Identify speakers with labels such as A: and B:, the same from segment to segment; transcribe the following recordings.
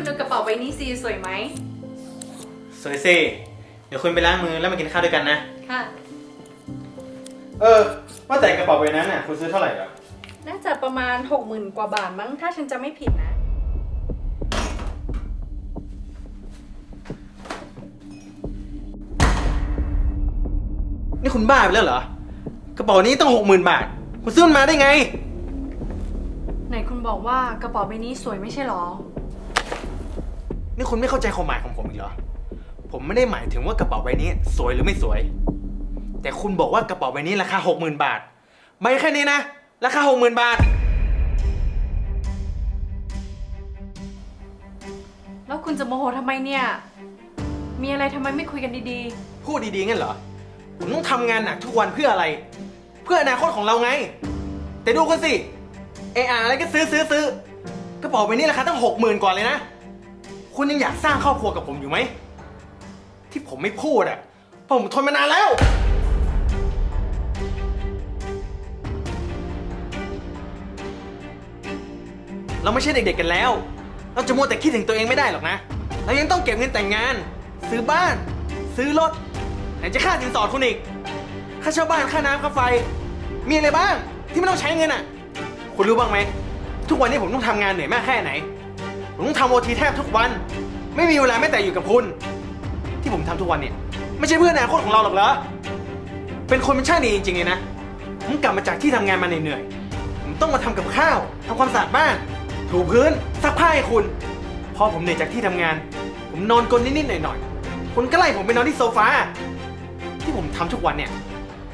A: คุณดูกระเป๋าใบนี้สิสวยไหม
B: สวยสิเดี๋ยวคุณไปล้างมือแล้วมากินข้าวด้วยกันนะ
A: ค่ะ
B: เออ ว่าแต่กระเป๋าใบนั้นน่ะคุณซื้อเท่าไหร่เหรอ
A: น่าจะประมาณ 60,000 กว่าบาทมั้ง ถ้าฉันจะไม่ผิดนะ
B: นี่คุณบ้าไปแล้วเหรอ กระเป๋านี้ต้องหกหมื่นบาท คุณซื้อมันมาได้ไง
A: ไหนคุณบอกว่ากระเป๋าใบนี้สวยไม่ใช่หรอ
B: นี่คุณไม่เข้าใจความหมายของผมอีกเหรอ ผมไม่ได้หมายถึงว่ากระเป๋าใบนี้สวยหรือไม่สวย แต่คุณบอกว่ากระเป๋าใบนี้ราคาหกหมื่นบาทใบแค่นี้นะ ราคาหกหมื่นบาท
A: แล้วคุณจะโมโหทำไมเนี่ย มีอะไรทำไมไม่คุยกันดี
B: พูดดีๆงั้นเหรอ ผมต้องทำงานหนักทุกวันเพื่ออะไร เพื่ออนาคตของเราไง แต่ดูกันสิ เออาอะไรก็ซื้อซื้อซื้อกระเป๋าใบนี้ราคาตั้งหกหมื่นกว่าเลยนะ คุณยังอยากสร้างครอบครัวกับผมอยู่ไหม ที่ผมไม่พูดอะเพราะผมทนมานานแล้ว เราไม่ใช่เด็กๆกันแล้ว เราจะมัวแต่คิดถึงตัวเองไม่ได้หรอกนะ เรายังต้องเก็บเงินแต่งงาน ซื้อบ้าน ซื้อรถไหนจะค่าสินสอดคุณอีก ค่าเช่าบ้าน ค่าน้ำค่าไฟ มีอะไรบ้างที่ไม่ต้องใช้เงินอะคุณรู้บ้างไหม ทุกวันนี้ผมต้องทำงานเหนื่อยมากแค่ไหน ผมต้องทำโอทีแทบทุกวัน ไม่มีเวลาแม้แต่อยู่กับคุณ ที่ผมทำทุกวันเนี่ย ไม่ใช่เพื่ออนาคตของเราหรอกเหรอ เป็นคนมันช่างดีจริงๆเลยนะ ผมกลับมาจากที่ทำงานมาเหนื่อยๆผมต้องมาทำกับข้าวทำความสะอาดบ้าน ถูพื้นซักผ้าให้คุณ พอผมเหนื่อยจากที่ทำงาน ผมนอนกลนนิดๆหน่อยๆคุณก็ไล่ผมไปนอนที่โซฟา ที่ผมทำทุกวันเนี่ย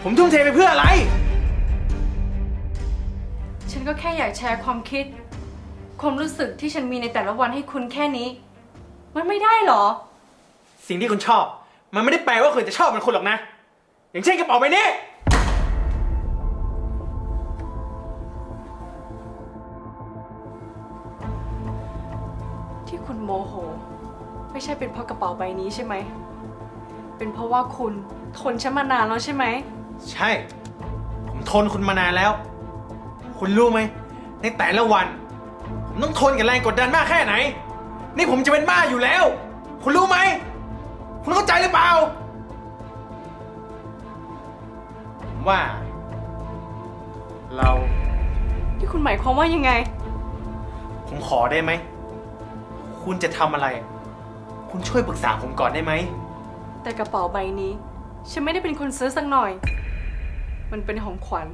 B: ผมทุ่มเทไปเพื่ออะไร
A: ฉันก็แค่อยากแชร์ความคิด ความรู้สึกที่ฉันมีในแต่ละวันให้คุณแค่นี้ มันไม่ได้หรอ
B: สิ่งที่คุณชอบ มันไม่ได้แปลว่าคุณจะชอบเหมันคุณหรอกนะ อย่างเช่นกระเป๋าใบนี้
A: ที่คุณโมโห ไม่ใช่เป็นเพราะกระเป๋าใบนี้ใช่ไหม เป็นเพราะว่าคุณทนฉันมานานแล้วใช่ไหม
B: ใช่ ผมทนคุณมานานแล้ว คุณรู้ไหม ในแต่ละวันผม ต้องทนกับแรงกดดันมากแค่ไหน นี่ผมจะเป็นบ้าอยู่แล้ว คุณรู้ไหม คุณเข้าใจหรือเปล่าผมว่า เรา
A: ที่คุณหมายความว่ายังไง
B: ผมขอได้ไหม คุณจะทำอะไร คุณช่วยปรึกษาผมก่อนได้ไหม
A: แต่กระเป๋าใบนี้ ฉันไม่ได้เป็นคนซื้อสักหน่อย มันเป็นของขวัญ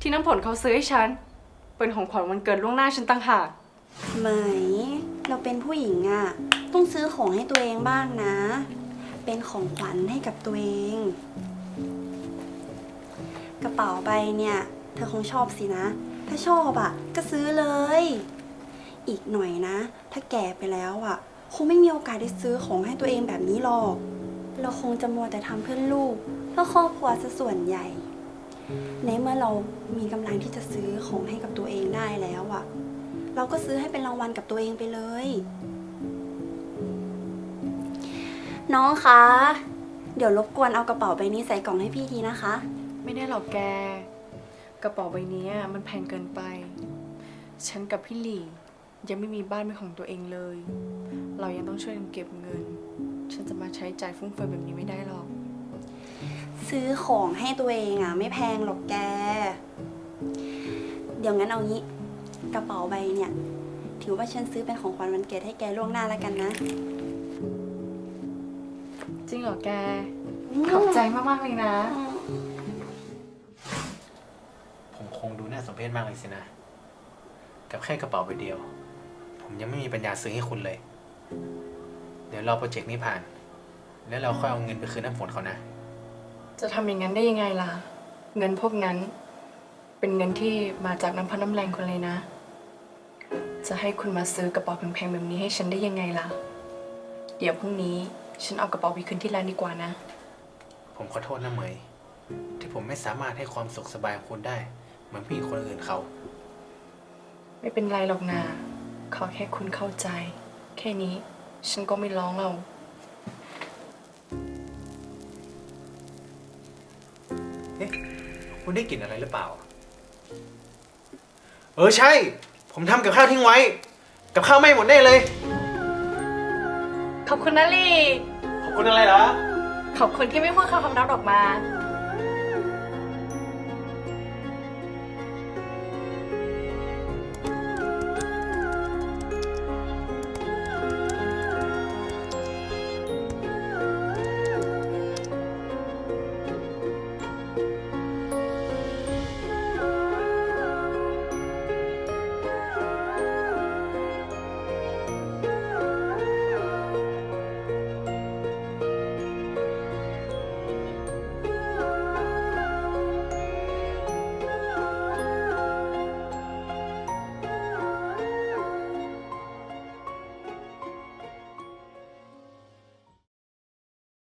A: ที่น้ำผลเขาซื้อให้ฉัน เป็นของขวัญวันเกิดล่วงหน้าฉันตั้งหาก
C: ไหม เราเป็นผู้หญิงอะ่ะ ต้องซื้อของให้ตัวเองบ้างนะ เป็นของขวัญให้กับตัวเอง กระเป๋าใบเนี่ย เธอคงชอบสินะ ถ้าชอบอะ่ะ ก็ซื้อเลย อีกหน่อยนะ ถ้าแก่ไปแล้วอะ่ะ คงไม่มีโอกาสได้ซื้อของให้ตัวเองแบบนี้หรอก เราคงจะมัวแต่ทำเพื่อลูกเพื่อครอบครัวซะส่วนใหญ่ในเมื่อเรามีกำลังที่จะซื้อของให้กับตัวเองได้แล้วอะ่ะ เราก็ซื้อให้เป็นรางวัลกับตัวเองไปเลย น้องคะ เดี๋ยวรบกวนเอากระเป๋าใบนี้ใส่กล่องให้พี่ทีนะคะ
A: ไม่ได้หรอกแก กระเป๋าใบนี้มันแพงเกินไป ฉันกับพี่หลี่ยังไม่มีบ้านเป็นของตัวเองเลย เรายังต้องช่วยกันเก็บเงิน ฉันจะมาใช้จ่ายฟุ่มเฟือยแบบนี้ไม่ได้หรอก
C: ซื้อของให้ตัวเองอะ ไม่แพงหรอกแก เดี๋ยวงั้นเอางี้ กระเป๋าใบเนี่ย ถือว่าฉันซื้อเป็นของขวัญวันเกิดให้แกล่วงหน้าแล้วกันนะ
A: จริงเหรอแก ขอบใจมากๆเลยนะ
B: ผมคงดูน่าสมเพชมากเลยสินะ กับแค่กระเป๋าใบเดียว ผมยังไม่มีปัญญาซื้อให้คุณเลย เดี๋ยวรอโปรเจกต์นี้ผ่าน แล้วเราค่อยเอาเงินไปคืนน้ำฝนเขานะ
A: จะทำอย่างนั้นได้ยังไงล่ะ เงินพวกนั้น เป็นเงินที่มาจากน้ำพันน้ำแรงคนเลยนะ จะให้คุณมาซื้อกระเป๋าแพงๆแบบนี้ให้ฉันได้ยังไงล่ะ เดี๋ยวพรุ่งนี้ฉันเอากระเป๋าไปคืนที่ร้านดีกว่านะ
B: ผมขอโทษนะเหมย ที่ผมไม่สามารถให้ความสุขสบายของคุณได้ เหมือนผู้หญิงคนอื่นเขา
A: ไม่เป็นไรหรอกนาขอแค่คุณเข้าใจ แค่นี้ฉันก็ไม่ร้องเอา
B: เอ๊ะ คุณได้กลิ่นอะไรหรือเปล่า เออใช่ ผมทำกับข้าวทิ้งไว้ กับข้าวไม่หมดได้เลย
A: ขอบคุณนะลี
B: ขอบคุณอะไรเหรอ
A: ขอบคุณที่ไม่พูดคำคำนับออกมา